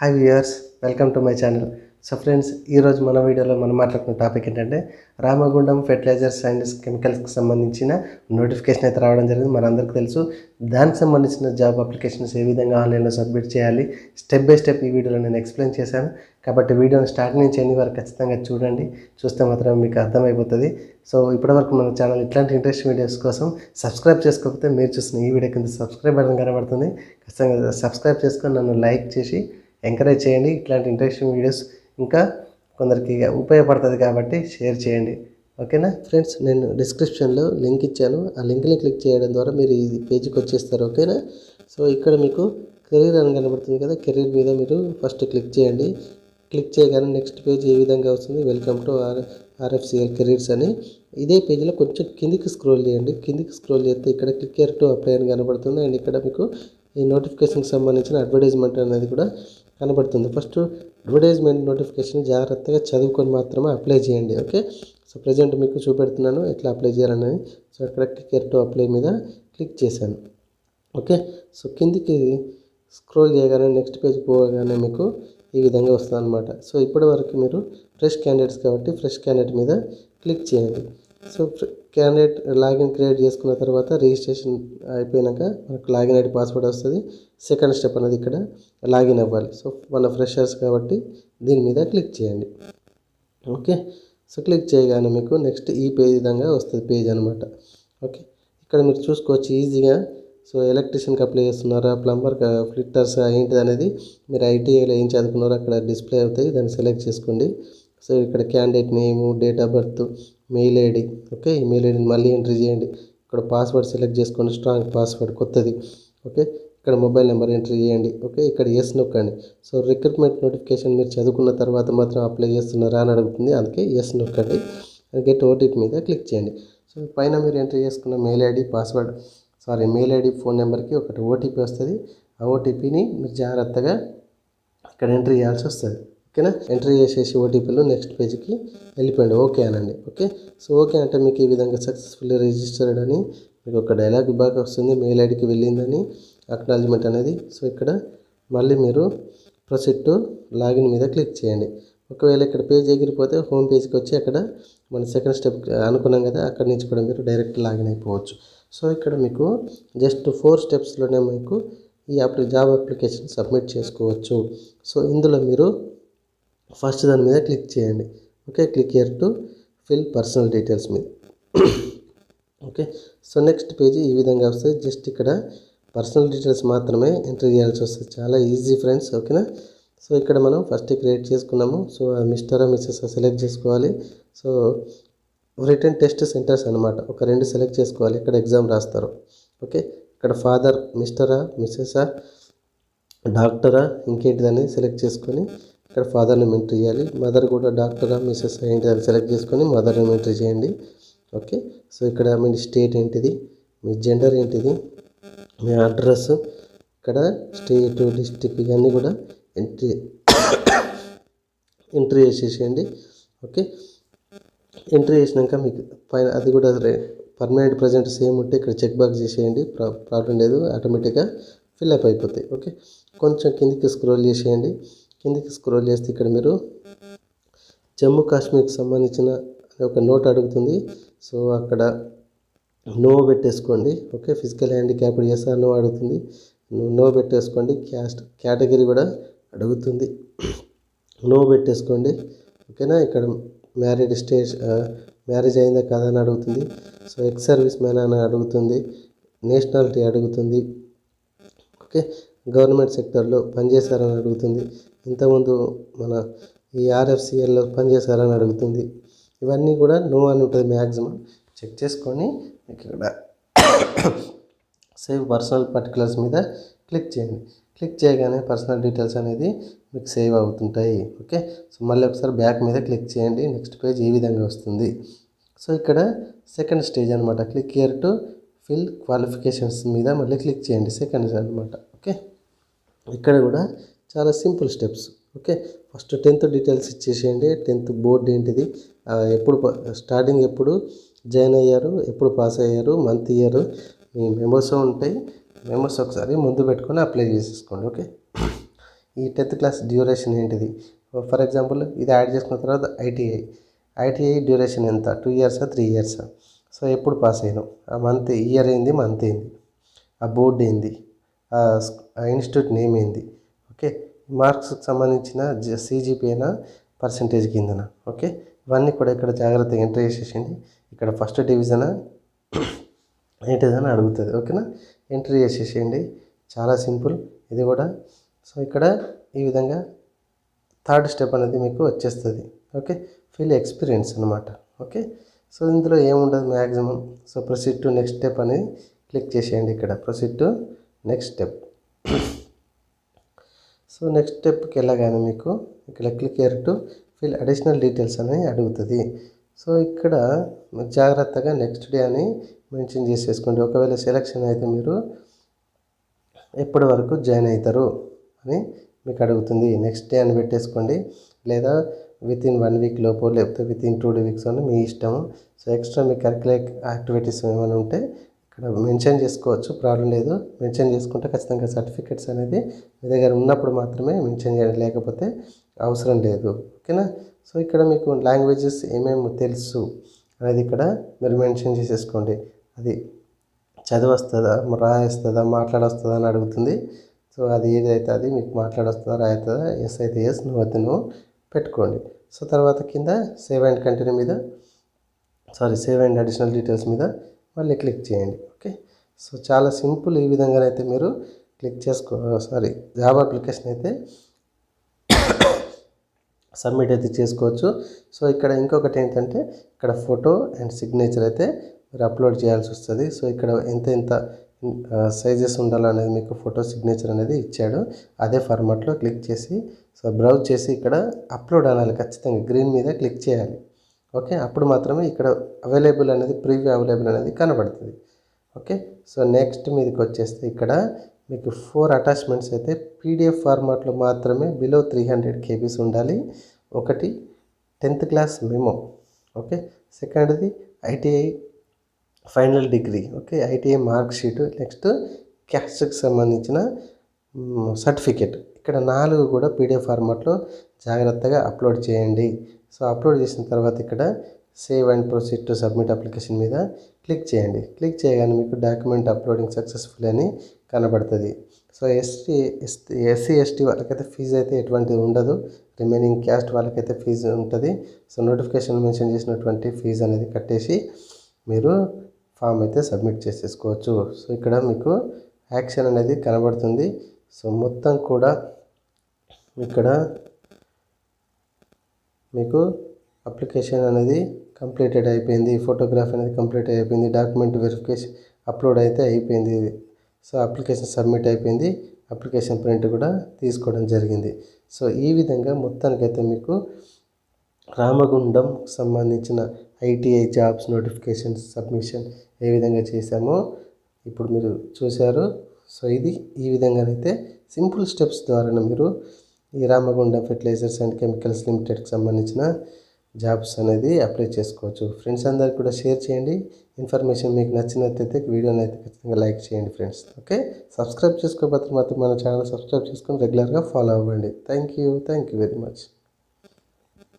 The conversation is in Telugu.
Hi viewers welcome to my channel so friends ఈరోజు మన వీడియోలో మనం మాట్లాడుకున్న టాపిక్ ఏంటంటే రామగుండం ఫెర్టిలైజర్స్ అండ్ కెమికల్స్కి సంబంధించిన నోటిఫికేషన్ అయితే రావడం జరిగింది. మనందరికీ తెలుసు దానికి సంబంధించిన జాబ్ అప్లికేషన్స్ ఏ విధంగా ఆన్లైన్లో సబ్మిట్ చేయాలి స్టెప్ బై స్టెప్ ఈ వీడియోలో నేను ఎక్స్ప్లెయిన్ చేశాను. కాబట్టి వీడియోని స్టార్ట్ నుంచి ఎన్ని వరకు ఖచ్చితంగా చూడండి. చూస్తే మాత్రం మీకు అర్థమైపోతుంది. సో ఇప్పటివరకు మన ఛానల్ ఇట్లాంటి ఇంట్రెస్ట్ వీడియోస్ కోసం సబ్స్క్రైబ్ చేసుకోకపోతే మీరు చూస్తున్న ఈ వీడియో కింద సబ్స్క్రైబ్ బటన్ కనబడుతుంది. ఖచ్చితంగా సబ్స్క్రైబ్ చేసుకొని నన్ను లైక్ చేసి ఎంకరేజ్ చేయండి. ఇట్లాంటి ఇంట్రెస్టింగ్ వీడియోస్ ఇంకా కొందరికి ఉపయోగపడుతుంది కాబట్టి షేర్ చేయండి. ఓకేనా ఫ్రెండ్స్ నేను డిస్క్రిప్షన్లో లింక్ ఇచ్చాను. ఆ లింక్ని క్లిక్ చేయడం ద్వారా మీరు ఈ పేజీకి వచ్చేస్తారు. ఓకేనా సో ఇక్కడ మీకు కెరీర్ అని కనబడుతుంది కదా? కెరీర్ మీద మీరు ఫస్ట్ క్లిక్ చేయండి. క్లిక్ చేయగానే నెక్స్ట్ పేజ్ ఏ విధంగా వస్తుంది? Welcome to R RFCL careers అని. ఇదే పేజీలో కొంచెం కిందికి స్క్రోల్ చేయండి. కిందికి స్క్రోల్ చేస్తే ఇక్కడ క్లిక్ టు అప్లై అని కనబడుతుంది. అండ్ ఇక్కడ మీకు ఈ నోటిఫికేషన్కి సంబంధించిన అడ్వర్టైజ్మెంట్ అనేది కూడా కనబడుతుంది. ఫస్ట్ అడ్వర్టైజ్మెంట్ నోటిఫికేషన్ జాగ్రత్తగా చదువుకొని మాత్రమే అప్లై చేయండి ఓకే సో ప్రజెంట్ మీకు చూపెడుతున్నాను ఎట్లా అప్లై చేయాలని సో అక్కడ క్లిక్ టు అప్లై మీద క్లిక్ చేశాను ఓకే సో కిందికి స్క్రోల్ చేయగానే నెక్స్ట్ పేజ్ పోగానే మీకు ఈ విధంగా వస్తుంది అనమాట సో ఇప్పటి వరకు మీరు ఫ్రెష్ క్యాండిడేట్స్ కాబట్టి ఫ్రెష్ క్యాండిడేట్ మీద క్లిక్ చేయండి. సో క్యాండిడేట్ లాగిన్ క్రియేట్ చేసుకున్న తర్వాత రిజిస్ట్రేషన్ అయిపోయినాక మనకు లాగిన్ ఐడి పాస్వర్డ్ వస్తుంది. సెకండ్ స్టెప్ అనేది ఇక్కడ లాగిన్ అవ్వాలి. సో మన ఫ్రెషర్స్ కాబట్టి దీని మీద క్లిక్ చేయండి. ఓకే? సో క్లిక్ చేయగానే మీకు నెక్స్ట్ ఈ పేజ్ విధంగా వస్తుంది పేజ్ అనమాట ఓకే? ఇక్కడ మీరు చూసుకోవచ్చు ఈజీగా సో ఎలక్ట్రీషియన్కి అప్లై చేస్తున్నారా? ప్లంబర్ ఫిట్టర్స్ ఏంటిది అనేది మీరు ఐటీఐలో ఏం చదువుకున్నారో అక్కడ డిస్ప్లే అవుతాయి. దాన్ని సెలెక్ట్ చేసుకోండి. సో ఇక్కడ candidate name date of birth mail ID okay ఈ మెయిల్ ఐడిని మళ్ళీ ఎంట్రీ చేయండి. ఇక్కడ పాస్వర్డ్ సెలెక్ట్ చేసుకోండి. స్ట్రాంగ్ పాస్వర్డ్ కొత్తది ఓకే ఇక్కడ మొబైల్ నెంబర్ ఎంట్రీ చేయండి ఓకే ఇక్కడ ఎస్ నొక్కండి సో రిక్రూట్మెంట్ నోటిఫికేషన్ మీరు చదువుకున్న తర్వాత మాత్రం అప్లై చేస్తున్నారా అని అడుగుతుంది. అందుకే ఎస్ నొక్కండి గెట్ ఓటీపీ మీద క్లిక్ చేయండి. సో పైన మీరు ఎంట్రీ చేసుకున్న mail ID password sorry mail ID phone నెంబర్కి ఒకటి ఓటీపీ వస్తుంది. ఆ ఓటీపీని మీరు జాగ్రత్తగా ఇక్కడ ఎంట్రీ చేయాల్సి వస్తుంది. ఓకేనా? ఎంట్రీ చేసేసి ఓటీపీలో నెక్స్ట్ పేజ్కి వెళ్ళిపోయింది ఓకే అనండి. ఓకే సో ఓకే అంటే మీకు ఈ విధంగా సక్సెస్ఫుల్లీ రిజిస్టర్డ్ అని మీకు ఒక డైలాగ్ బాగా వస్తుంది. మెయిల్ ఐడికి వెళ్ళిందని అక్నాలజ్మెంట్ అనేది. సో ఇక్కడ మళ్ళీ మీరు ప్రొసీడ్ టు లాగిన్ మీద క్లిక్ చేయండి. ఒకవేళ ఇక్కడ పేజ్ ఎగిరిపోతే హోమ్ పేజ్కి వచ్చి అక్కడ మన సెకండ్ స్టెప్ అనుకున్నాం కదా అక్కడ నుంచి కూడా మీరు డైరెక్ట్ లాగిన్ అయిపోవచ్చు. సో ఇక్కడ మీకు జస్ట్ ఫోర్ స్టెప్స్లోనే మీకు ఈ అప్లి జాబ్ అప్లికేషన్ సబ్మిట్ చేసుకోవచ్చు. సో ఇందులో మీరు ఫస్ట్ దాని మీద క్లిక్ చేయండి. Okay click here to fill personal details మీద. ఓకే సో నెక్స్ట్ పేజీ ఈ విధంగా వస్తుంది. జస్ట్ ఇక్కడ పర్సనల్ డీటెయిల్స్ మాత్రమే ఎంటర్ చేయాల్సి వస్తుంది. చాలా ఈజీ ఫ్రెండ్స్ ఓకేనా? సో ఇక్కడ మనం ఫస్ట్ క్రియేట్ చేసుకున్నాము. సో మిస్టర్ మిస్సెస్ సెలెక్ట్ చేసుకోవాలి. సో రిటర్న్ టెస్ట్ సెంటర్స్ అనమాట ఒక రెండు సెలెక్ట్ చేసుకోవాలి. ఇక్కడ ఎగ్జామ్ రాస్తారు. ఓకే ఇక్కడ ఫాదర్ మిస్టరా మిస్సెసా డాక్టరా ఇంకేంటిదని సెలెక్ట్ చేసుకొని ఇక్కడ ఫాదర్ని ఎంట్రీ చేయాలి. మదర్ కూడా డాక్టరా మిస్సెస్ ఏంటిదని సెలెక్ట్ చేసుకొని మదర్ని ఎంట్రీ చేయండి. ఓకే? సో ఇక్కడ మీ స్టేట్ ఏంటిది? మీ జెండర్ ఏంటిది? మీ అడ్రస్? ఇక్కడ స్టేట్ డిస్టిక్ ఇవన్నీ కూడా ఎంట్రీ ఎంట్రీ చేసేసేయండి. ఓకే? ఎంట్రీ చేసినాక మీకు పైన అది కూడా పర్మనెంట్ ప్రజెంట్ సేమ్ ఉంటే ఇక్కడ చెక్ బాక్స్ చేసేయండి. ప్రా ప్రాబ్లం లేదు. ఆటోమేటిక్గా ఫిల్అప్ అయిపోతాయి. ఓకే? కొంచెం కిందికి స్క్రోల్ చేసేయండి. కిందికి స్క్రోల్ చేస్తే ఇక్కడ మీరు జమ్మూ కాశ్మీర్కి సంబంధించిన ఒక నోట్ అడుగుతుంది. సో అక్కడ నో పెట్టేసుకోండి. Okay physical handicapped yes no అడుగుతుంది. నో పెట్టేసుకోండి. క్యాస్ట్ కేటగిరీ కూడా అడుగుతుంది. నో పెట్టేసుకోండి. ఓకేనా? ఇక్కడ మ్యారీడ్ స్టేజ్ మ్యారేజ్ అయిందా కదా అని అడుగుతుంది. సో ఎక్స్ సర్వీస్ మ్యాన్ అని అడుగుతుంది. నేషనాలిటీ అడుగుతుంది. ఓకే గవర్నమెంట్ సెక్టర్లో పనిచేశారని అడుగుతుంది. ఇంతకుముందు మన ఈ ఆర్ఎఫ్సిఎల్లో పనిచేశారని అడుగుతుంది. ఇవన్నీ కూడా నో అని ఉంటుంది మ్యాక్సిమం. చెక్ చేసుకొని మీకు ఇక్కడ సేవ్ పర్సనల్ పర్టికులర్స్ మీద క్లిక్ చేయండి. క్లిక్ చేయగానే పర్సనల్ డీటెయిల్స్ అనేది మీకు సేవ్ అవుతుంటాయి. ఓకే? సో మళ్ళీ ఒకసారి బ్యాక్ మీద క్లిక్ చేయండి. నెక్స్ట్ పేజ్ ఈ విధంగా వస్తుంది. సో ఇక్కడ సెకండ్ స్టేజ్ అనమాట click here to fill qualifications మీద మళ్ళీ క్లిక్ చేయండి. సెకండ్ అనమాట ఓకే? ఇక్కడ కూడా చాలా simple steps okay? First tenth details ఇచ్చేసేయండి. టెన్త్ బోర్డు ఏంటిది? ఎప్పుడు స్టార్టింగ్ ఎప్పుడు జాయిన్ అయ్యారు? ఎప్పుడు పాస్ అయ్యారు? Month year? మీ మెంబర్స్ ఉంటాయి. మెంబర్స్ ఒకసారి ముందు పెట్టుకొని అప్లై చేసేసుకోండి ఓకే? ఈ టెన్త్ క్లాస్ డ్యూరేషన్ ఏంటిది? ఫర్ ఎగ్జాంపుల్ ఇది యాడ్ చేసుకున్న తర్వాత ఐటీఐ. ఐటీఐ డ్యూరేషన్ ఎంత? టూ ఇయర్సా? త్రీ ఇయర్సా? సో ఎప్పుడు పాస్ అయ్యాను ఆ మంత్ ఇయర్ ఏంది? మంత్ ఏంది? ఆ బోర్డు ఏంది? ఆ ఇన్స్టిట్యూట్ నేమ్ ఏంది? ఓకే? మార్క్స్కి సంబంధించిన సీజీపీనా పర్సంటేజ్ కిందన ఓకే? ఇవన్నీ కూడా ఇక్కడ జాగ్రత్తగా ఎంటర్ చేసేసింది ఇక్కడ ఫస్ట్ డివిజనా ఏంటిదని అడుగుతుంది ఓకేనా? ఎంట్రీ చేసేసేయండి. చాలా సింపుల్ ఇది కూడా. సో ఇక్కడ ఈ విధంగా థర్డ్ స్టెప్ అనేది మీకు వచ్చేస్తుంది ఓకే? ఫీల్ ఎక్స్పీరియన్స్ అనమాట ఓకే? సో ఇందులో ఏముండదు maximum so proceed to next step అనేది క్లిక్ చేసేయండి ఇక్కడ. Proceed to next step so next స్టెప్కి వెళ్ళగానే మీకు ఇక్కడ click here to fill additional details అని అడుగుతుంది. సో ఇక్కడ జాగ్రత్తగా నెక్స్ట్ డే అని మెన్షన్ చేసేసుకోండి. ఒకవేళ సెలెక్షన్ అయితే మీరు ఎప్పటి వరకు జాయిన్ అవుతారు అని మీకు అడుగుతుంది. నెక్స్ట్ డే అని పెట్టేసుకోండి. లేదా విత్ ఇన్ వన్ వీక్ లోపు లేకపోతే విత్ ఇన్ టూ వీక్స్ అని మీ ఇష్టము. సో ఎక్స్ట్రా మీ కరికులర్ యాక్టివిటీస్ ఏమైనా ఉంటే ఇక్కడ మెన్షన్ చేసుకోవచ్చు ప్రాబ్లం లేదు. మెన్షన్ చేసుకుంటే ఖచ్చితంగా సర్టిఫికెట్స్ అనేది మీ దగ్గర ఉన్నప్పుడు మాత్రమే మెన్షన్ చేయాలి లేకపోతే అవసరం లేదు. ఓకేనా? సో ఇక్కడ మీకు లాంగ్వేజెస్ ఏమేమి తెలుసు అనేది ఇక్కడ మీరు మెన్షన్ చేసేసుకోండి. అది చదివస్తుందా రాయిస్తుందా రాయేస్తుందా మాట్లాడొస్తుందా అని అడుగుతుంది. సో అది ఏదైతే అది మీకు మాట్లాడొస్తుందా రాయతుందా ఎస్ అయితే ఎస్ నువ్వు అయితే నువ్వు పెట్టుకోండి. సో తర్వాత కింద సేవ్ అండ్ కంటిన్యూ మీద sorry save and additional details మీద మళ్ళీ క్లిక్ చేయండి. ఓకే? సో చాలా సింపుల్ ఈ విధంగానైతే మీరు క్లిక్ చేసుకో సారీ జాబ్ అప్లికేషన్ అయితే సబ్మిట్ అయితే చేసుకోవచ్చు. సో ఇక్కడ ఇంకొకటి ఏంటంటే ఇక్కడ ఫోటో అండ్ సిగ్నేచర్ అయితే మీరు అప్లోడ్ చేయాల్సి వస్తుంది. సో ఇక్కడ ఎంత ఎంత సైజెస్ ఉండాలనేది మీకు ఫోటో సిగ్నేచర్ అనేది ఇచ్చాడు. అదే ఫార్మాట్లో క్లిక్ చేసి సో బ్రౌజ్ చేసి ఇక్కడ అప్లోడ్ అనాలి. ఖచ్చితంగా గ్రీన్ మీద క్లిక్ చేయాలి. ఓకే? అప్పుడు మాత్రమే ఇక్కడ అవైలబుల్ అనేది ప్రీవ్యూ అవైలబుల్ అనేది కనబడుతుంది. ఓకే? సో నెక్స్ట్ మీదకి వచ్చేస్తే ఇక్కడ మీకు ఫోర్ అటాచ్మెంట్స్ అయితే పీడిఎఫ్ ఫార్మాట్లో మాత్రమే బిలో త్రీ హండ్రెడ్ కేబీస్ ఉండాలి. ఒకటి టెన్త్ క్లాస్ మెమో. ఓకే? సెకండ్ది ITI final degree. Okay? ITI mark sheet. Next క్యాస్ట్కి సంబంధించిన సర్టిఫికేట్. ఇక్కడ నాలుగు కూడా పీడిఎఫ్ ఫార్మాట్లో జాగ్రత్తగా అప్లోడ్ చేయండి. సో అప్లోడ్ చేసిన తర్వాత ఇక్కడ save and proceed to submit application మీద క్లిక్ చేయండి. క్లిక్ చేయగానే మీకు డాక్యుమెంట్ అప్లోడింగ్ సక్సెస్ఫుల్ అని కనబడుతుంది. సో ఎస్టీ ఎస్సీ ఎస్టీ వాళ్ళకైతే ఫీజు అయితే ఎటువంటిది ఉండదు. రిమైనింగ్ క్యాస్ట్ వాళ్ళకైతే ఫీజు ఉంటుంది. సో నోటిఫికేషన్ మెన్షన్ చేసినటువంటి ఫీజు అనేది కట్టేసి మీరు ఫామ్ అయితే సబ్మిట్ చేసేసుకోవచ్చు. సో ఇక్కడ మీకు యాక్షన్ అనేది కనబడుతుంది. సో మొత్తం కూడా ఇక్కడ మీకు అప్లికేషన్ అనేది కంప్లీటెడ్ అయిపోయింది ఫోటోగ్రాఫ్ అనేది కంప్లీట్ అయిపోయింది డాక్యుమెంట్ వెరిఫికేషన్ అప్లోడ్ అయితే అయిపోయింది. సో అప్లికేషన్ సబ్మిట్ అయిపోయింది అప్లికేషన్ ప్రింట్ కూడా తీసుకోవడం జరిగింది. సో ఈ విధంగా మొత్తానికైతే మీకు రామగుండం సంబంధించిన ఐటీఐ జాబ్స్ నోటిఫికేషన్స్ సబ్మిషన్ ఏ విధంగా చేశామో ఇప్పుడు మీరు చూశారు. సో ఇది ఈ విధంగానైతే సింపుల్ స్టెప్స్ ద్వారా మీరు ఈ రామగుండం ఫెర్టిలైజర్స్ అండ్ కెమికల్స్ లిమిటెడ్కి సంబంధించిన జాబ్స్ అనేది అప్లై చేసుకోవచ్చు. ఫ్రెండ్స్ అందరికి కూడా షేర్ చేయండి. ఇన్ఫర్మేషన్ మీకు నచ్చినట్లయితే వీడియోని అయితే ఖచ్చితంగా లైక్ చేయండి ఫ్రెండ్స్. ఓకే? సబ్స్క్రైబ్ చేసుకోకపోతే మాత్రం మన ఛానల్ సబ్స్క్రైబ్ చేసుకొని రెగ్యులర్గా ఫాలో అవ్వండి. Thank you thank you very much.